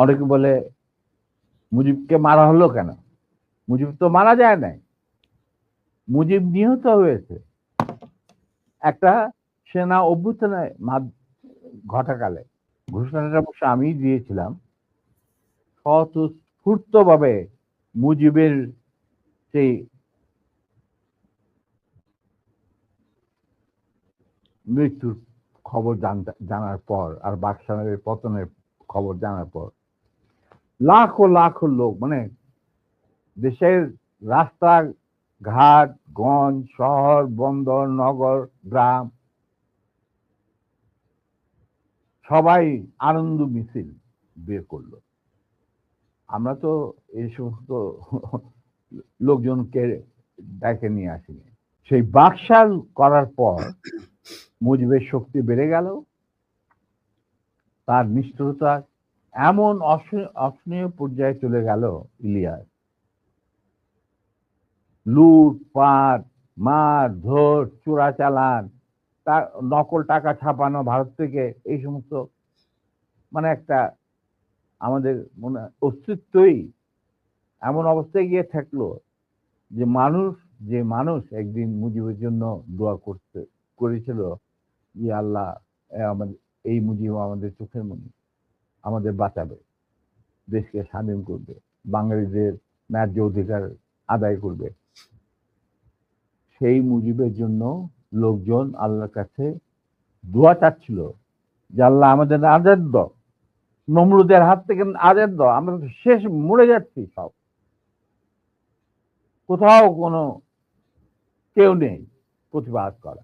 অনেকে বলে, মুজিবকে মারা হলো কেন? মুজিব তো মারা যায় নাই। মুজিব নিহত হয়েছে। একটা সেনা অভ্যুত্থানে ঘটাকালে। ঘোষণাটা অবশ্য আমি দিয়েছিলাম, স্বতঃস্ফূর্তভাবে মুজিবের সেই মৃত্যুর খবর জানার পর, আর বাকশালের পতনের খবর জানার পর লাখো লাখো লোক মানে দেশের রাস্তা, ঘাট, গঞ্জ, শহর, বন্দর, নগর, গ্রাম, সবাই আনন্দ মিছিল বের করল। আমরা তো এই সমস্ত লোকজনকে ডেকে নিয়ে আসিনি। সেই বাকশাল করার পর মুজিবের শক্তি বেড়ে গেল, তার নিষ্ঠুরতা এমন অসহনীয়- পর্যায়ে চলে গেল ইলিয়াস। লুট, পাট, মার, ধর চোরা চালান তার নকল টাকা ছাপানো, ভারত থেকে এই সমস্ত মানে একটা আমাদের মনে অস্তিত্বই এমন অবস্থায় গিয়ে থাকল যে মানুষ যে মানুষ একদিন মুজিবের জন্য দোয়া করতে, করেছিল, যে আল্লাহ আমাদের, এই মুজিব আমাদের চোখের মনি। আমাদের বাঁচাবে, দেশকে স্বাধীন করবে, বাঙালিদের ন্যায্য অধিকার আদায় করবে। সেই মুজিবের জন্য লোকজন আল্লাহর কাছে দোয়া চাচ্ছিল যে আল্লাহ আমাদের আজাদ দাও। নমরুদের হাত থেকে আজাদ দাও, আমরা শেষ মরে যাচ্ছি সব। কোথাও কোনো কেউ নেই প্রতিবাদ করা।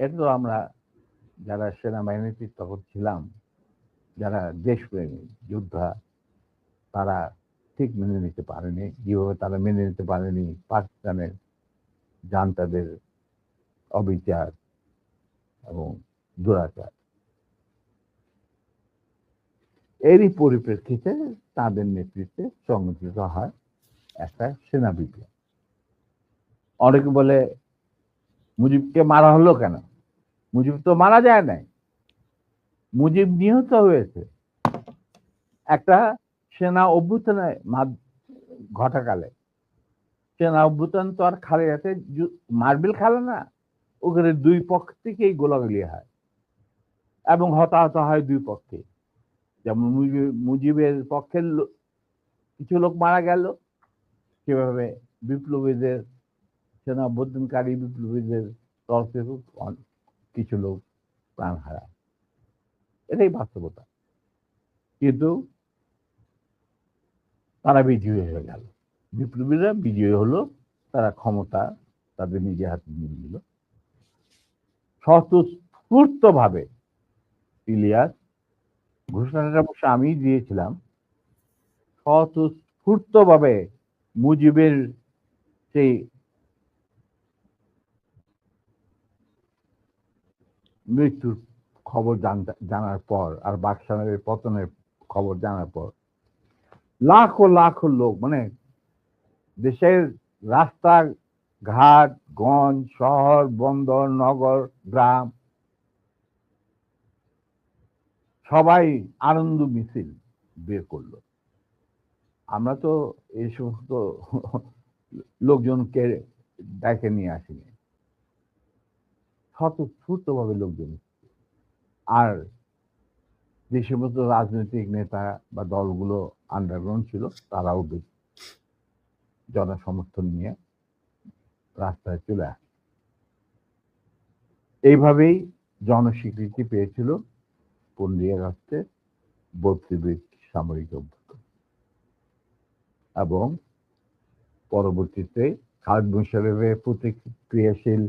এটা তো আমরা যারা সেনাবাহিনীতে তখন ছিলাম, যারা দেশপ্রেমী, যোদ্ধা, তারা ঠিক মেনে নিতে পারেনি। যেভাবে তারা মেনে নিতে পারেনি, পাকিস্তানের জান্তাদের অবিচার এবং দুরাচার। এরই পরিপ্রেক্ষিতে তাদের নেতৃত্বে সংগঠিত হয় একটা সেনা বিপ্লব অনেকে বলে, মুজিবকে মারা হলো কেন? মুজিব তো মারা যায় নাই। মুজিব নিহত হয়েছে। একটা সেনা অভ্যুত্থানে ঘটাকালে। সেনা অভ্যুত্থান তো আর খালে আছে মার্বেল খালে না, ওখানে দুই পক্ষ থেকেই গোলাগুলি হয়। এবং হতাহত হয় দুই পক্ষে। যেমন মুজিব- মুজিবের পক্ষের কিছু লোক মারা গেল। সেভাবে বিপ্লবীদের, সেনা অভ্যুত্থানকারী বিপ্লবীদের তরফ কিছু লোক প্রাণ হারায়। এটাই বাস্তবতা। কিন্তু তারা বিজয়ী হয়ে গেল। বিপ্লবীরা বিজয়ী হলো, তারা ক্ষমতা তাদের নিজে হাতে নিয়ে নিল। স্বতঃস্ফূর্ত ভাবে ইলিয়াস ঘোষণাটা অবশ্য আমি দিয়েছিলাম স্বতঃস্ফূর্ত ভাবে মুজিবের সেই মৃত্যুর খবর জানার পর আর বাকশালের পতনের খবর জানার পর লাখো লাখো লোক মানে দেশের রাস্তা ঘাট গঞ্জ, শহর, বন্দর, নগর, গ্রাম, সবাই আনন্দ মিছিল বের করল। আমরা তো এই সমস্ত লোকজনকে ডেকে নিয়ে আসিনি। স্বতঃস্ফূর্ত ভাবে লোকজন। আর যে সমস্ত রাজনৈতিক নেতা বা দলগুলো আন্ডারগ্রাউন্ড ছিল, তারাও জনসমর্থন নিয়ে রাস্তায় চলে আসে। এইভাবেই জনস্বীকৃতি পেয়েছিল পনেরোই আগস্টে বত্রিশ সামরিক অভ্যুত্থান। এবং পরবর্তীতে খালেদ মুশারফের প্রতিক্রিয়াশীল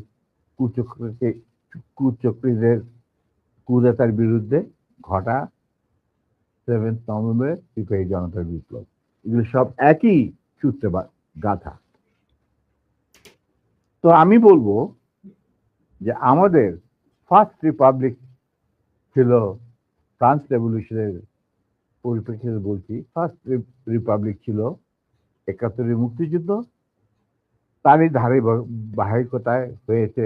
কুচক্রকে কুচক্রীদের, কুদাতার বিরুদ্ধে ঘটা সেভেন্থ নভেম্বর সিপাহী জনতার বিপ্লব। এগুলো সব একই সূত্রে গাথা। তো আমি বলব যে আমাদের ফার্স্ট রিপাবলিক ছিল ফ্রান্স রেভলিউশনের পরিপ্রেক্ষিতে বলছি ফার্স্ট রিপাবলিক ছিল একাত্তরের মুক্তিযুদ্ধ। তারই ধারে বাহিকতায় হয়েছে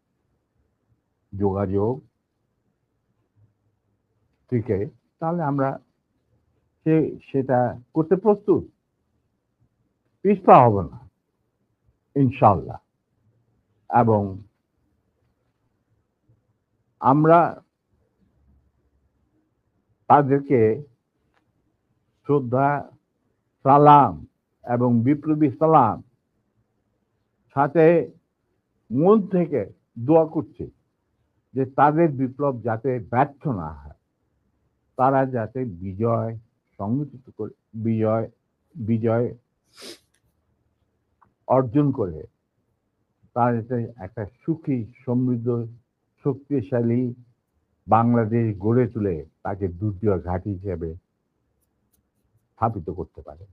যোগাযোগ থেকে, তাহলে আমরা সে, সেটা করতে প্রস্তুত। পিছপা হব না ইনশাল্লাহ এবং আমরা তাদেরকে শ্রদ্ধা, সালাম এবং বিপ্লবী সালাম সাথে মন থেকে দোয়া করছি। যে তাদের বিপ্লব যাতে ব্যর্থ না হয়, তারা যাতে বিজয় সংগঠিত করে, বিজয় বিজয় অর্জন করে, তারা যাতে একটা সুখী, সমৃদ্ধ, শক্তিশালী বাংলাদেশ গড়ে তুলে তাকে দ্বিতীয় ঘাঁটি হিসেবে স্থাপিত করতে পারে।